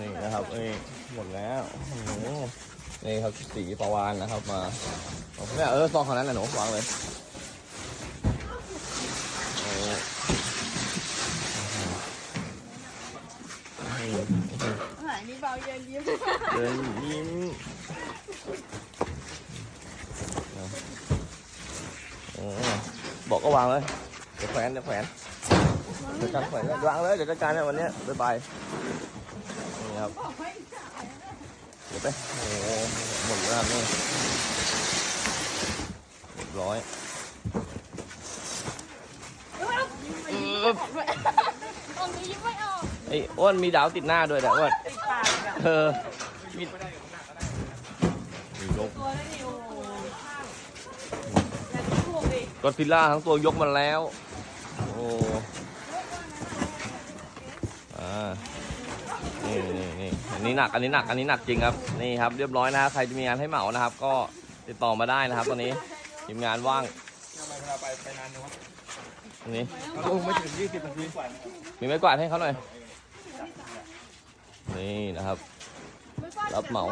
นี่นะครับนี่หมดแล้วโอ้โหนี่ครับสีประวานนะครับมาเนี่ยเออซองของนั้นแหละหนูวางเลยโอ้นี่อาหารนี่เบาเย็นยิ้มเดินยิ้มโอ้บอกก็วางเลย เดี๋ยวแขวนเดี๋ยวแขวนเดี๋ยวจัดแขวนเลยวางเลย เดี๋ยวจัดการเนี่ยวันนี้บ๊ายบาย นี่ครับบอกไม่เดี๋ยวไปโอ้โหหมดแล้วครับนี่เรียบร้อยยิ้มไม่ออกด้วยตรงนี้ยิ้มไม่ออกไอ้ยอ้วนมีดาวติดหน้าด้วยแต่อ้วนติดปากอะเออมีมียกตัวได้ดิโอ้ข้างแต่ที่พวกดิกอดซิลล่าทั้งตัวยกมาแล้ว โอ้อ่ อันนี้หนัก อันนี้หนัก อันนี้หนักจริงครับ นี่ครับเรียบร้อยนะ ใครจะมีงานให้เหมานะครับ ก็ติดต่อมาได้นะครับ ตอนนี้ทีมงานว่างทำไมเวลาไปไปนานจังวะตรงนี้โอ้ไม่ถึงยี่สิบนาทีมีไม้กวาดให้เขาหน่อย นี่นะครับ รับเหมา